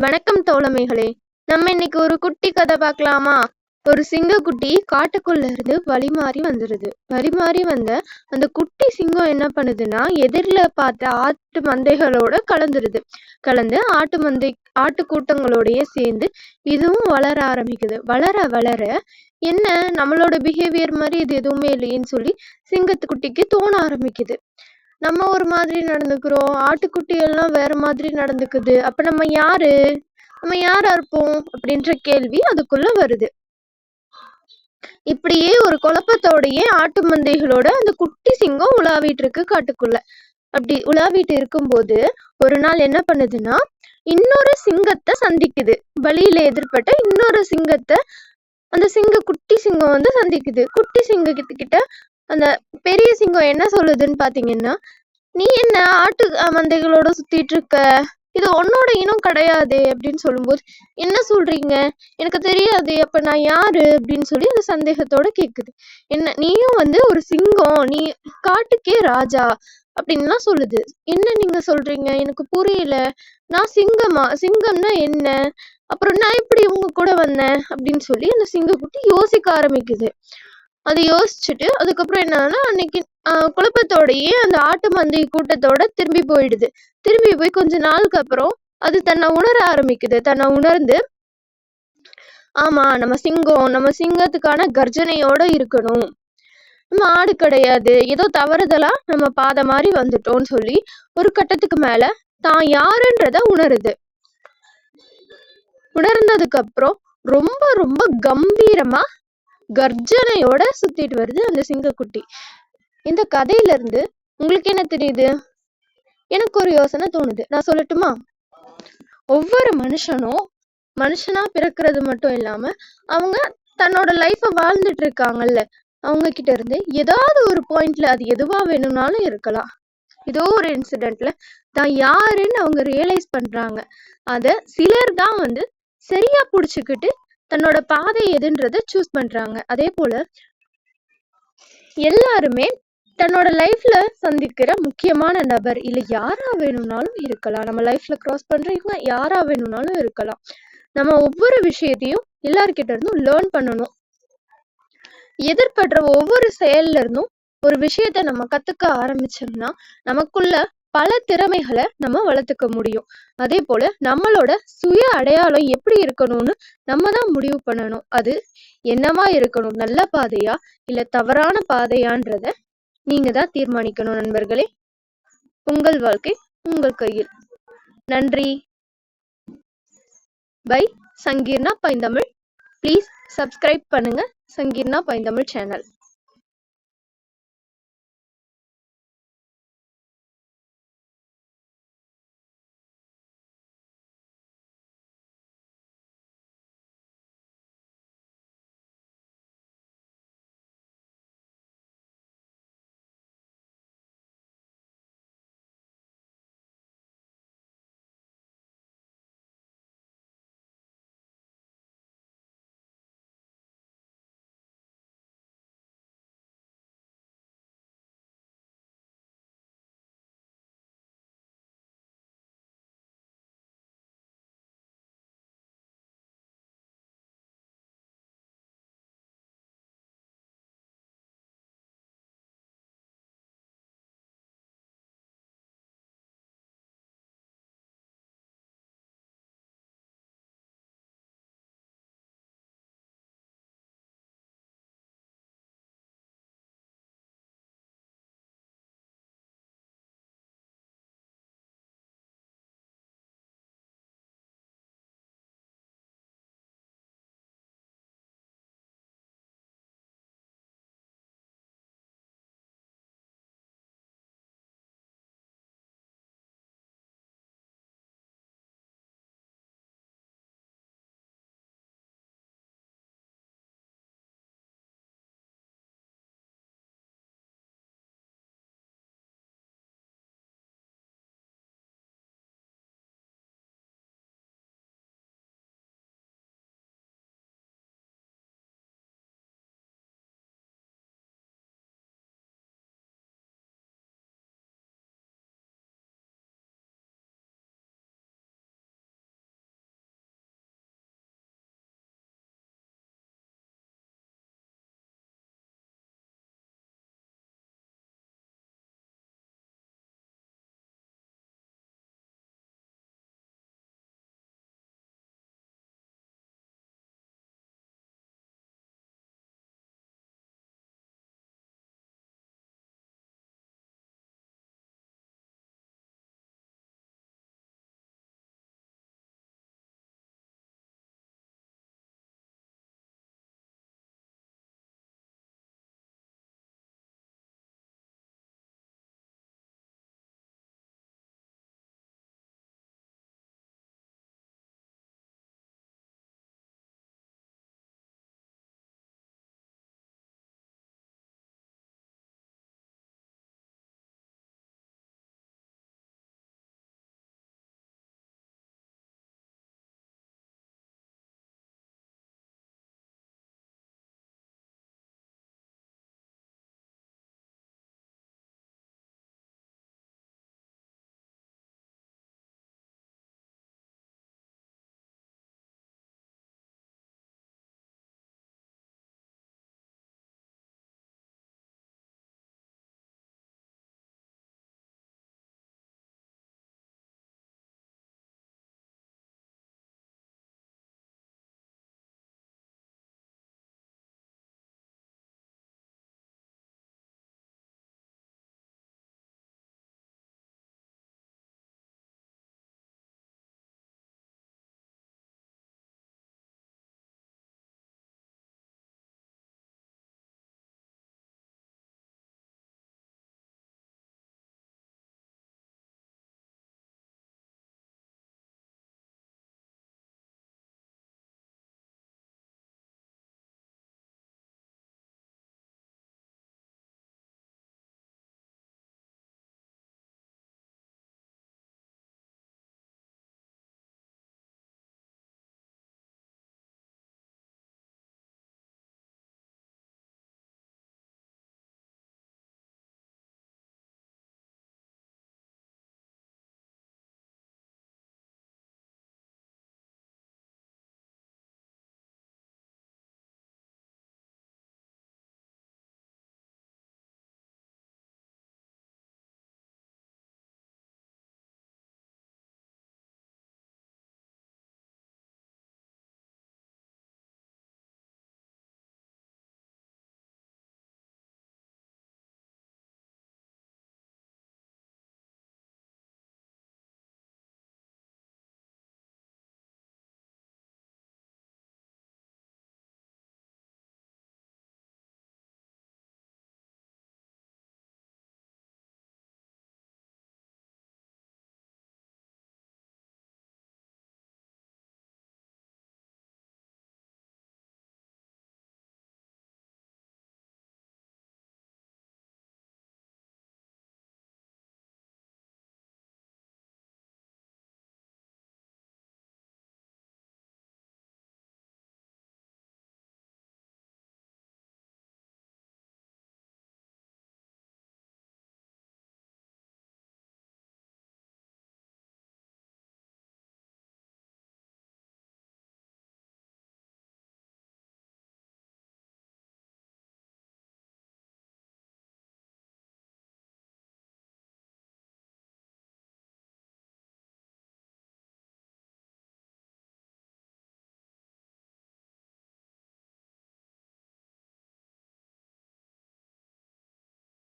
வணக்கம் தோழமைகளே நம்ம இன்னைக்கு ஒரு குட்டி கதை பார்க்கலாமா? ஒரு சிங்கக்குட்டி காட்டுக்குள்ள இருந்து வழி மாறி வந்துடுது வழி மாறி வந்த அந்த குட்டி சிங்கம் என்ன பண்ணுதுன்னா எதிரில் பார்த்த ஆட்டு மந்தைகளோட கலந்துருது. கலந்து ஆட்டு மந்தை ஆட்டு கூட்டங்களோடய சேர்ந்து இதுவும் வளர ஆரம்பிக்குது. வளர வளர என்ன நம்மளோட பிஹேவியர் மாதிரி இது எதுவுமே இல்லையேன்னு சொல்லி சிங்கத்துக்குட்டிக்கு தோண ஆரம்பிக்குது. நம்ம ஒரு மாதிரி நடந்துக்கிறோம். ஆட்டுக்குட்டி எல்லாம் வேற மாதிரி நடந்துக்குது. அப்ப நம்ம யாரு? நம்ம யாரா இருப்போம்? அப்படின்ற கேள்வி அதுக்குள்ள வருது. இப்படியே ஒரு குழப்பத்தோடயே ஆட்டு மந்தைகளோட அந்த குட்டி சிங்கம் உலாவிட்டு இருக்கு காட்டுக்குள்ள. அப்படி உலாவிட்டு இருக்கும்போது ஒரு நாள் என்ன பண்ணுதுன்னா இன்னொரு சிங்கத்தை சந்திக்குது. வழியில எதிர்பட்ட இன்னொரு சிங்கத்தை அந்த சிங்க குட்டி சிங்கம் வந்து சந்திக்குது. குட்டி சிங்கக்கிட்ட அந்த பெரிய சிங்கம் என்ன சொல்லுதுன்னு பாத்தீங்கன்னா நீ என்ன ஆட்டு மந்தைகளோட சுத்திட்டு இருக்க? இது உன்னோட இனம் கிடையாது அப்படின்னு சொல்லும்போது என்ன சொல்றீங்க? எனக்கு தெரியாது. அப்ப நான் யாரு? அப்படின்னு சொல்லி அந்த சந்தேகத்தோட கேக்குது. என்ன நீயும் வந்து ஒரு சிங்கம். நீ காட்டுக்கே ராஜா அப்படின்லாம் சொல்லுது. என்ன நீங்க சொல்றீங்க? எனக்கு புரியல. நான் சிங்கமா? சிங்கம்னா என்ன? அப்புறம் நான் எப்படி உங்க கூட வந்தேன்? அப்படின்னு சொல்லி அந்த சிங்கக்குட்டி யோசிக்க ஆரம்பிக்குது. அதை யோசிச்சுட்டு அதுக்கப்புறம் என்னன்னா அன்னைக்கு குழப்பத்தோடயே அந்த ஆட்டு மந்தை கூட்டத்தோட திரும்பி போயிடுது. திரும்பி போய் கொஞ்ச நாளுக்கு அப்புறம் அது தன்னை உணர ஆரம்பிக்குது. தன்னை உணர்ந்து ஆமா நம்ம சிங்கம் நம்ம சிங்கத்துக்கான கர்ஜனையோட இருக்கணும். நம்ம ஆடு கிடையாது. ஏதோ தவறுதலா நம்ம பாதை மாதிரி வந்துட்டோம்னு சொல்லி ஒரு கட்டத்துக்கு மேல தான் யாருன்றத உணருது. உணர்ந்ததுக்கு அப்புறம் ரொம்ப ரொம்ப கம்பீரமா கர்ஜனையோட சுத்திட்டு வருது அந்த சிங்கக்குட்டி. இந்த கதையில இருந்து உங்களுக்கு என்ன தெரியுது? எனக்கு ஒரு யோசனை தோணுது. நான் சொல்லட்டுமா? ஒவ்வொரு மனுஷனும் மனுஷனா பிறக்கிறது மட்டும் இல்லாம அவங்க தன்னோட லைஃப வாழ்ந்துட்டு இருக்காங்கல்ல. அவங்க கிட்ட இருந்து ஏதாவது ஒரு பாயிண்ட்ல அது எதுவா வேணும்னாலும் இருக்கலாம். ஏதோ ஒரு இன்சிடென்ட்ல தான் யாருன்னு அவங்க ரியலைஸ் பண்றாங்க. அத சிலர் தான் வந்து சரியா புடிச்சுக்கிட்டு தன்னோட பாதை எதுன்றத சூஸ் பண்றாங்க. அதே போல எல்லாருமே தன்னோட லைஃப்ல சந்திக்கிற முக்கியமான நபர் இல்ல யாரா வேணும்னாலும் இருக்கலாம். நம்ம லைஃப்ல கிராஸ் பண்றவங்க யாரா வேணும்னாலும் இருக்கலாம். நம்ம ஒவ்வொரு விஷயத்தையும் எல்லார்கிட்ட இருந்தும் லேர்ன் பண்ணணும். எதிர்படுற ஒவ்வொரு செயல்ல இருந்தும் ஒரு விஷயத்த நம்ம கத்துக்க ஆரம்பிச்சோம்னா நமக்குள்ள பல திறமைகளை நம்ம வளர்த்துக்க முடியும். அதே போல நம்மளோட சுய அடையாளம் எப்படி இருக்கணும்னு நம்ம தான் முடிவு பண்ணணும். அது என்னவா இருக்கணும்? நல்ல பாதையா இல்ல தவறான பாதையான்றத நீங்க தான் தீர்மானிக்கணும் நண்பர்களே. உங்கள் வாழ்க்கை உங்கள் கையில். நன்றி. பை சங்கீர்ணா பைந்தமிழ். ப்ளீஸ் சப்ஸ்கிரைப் பண்ணுங்க சங்கீர்ணா பைந்தமிழ் சேனல்.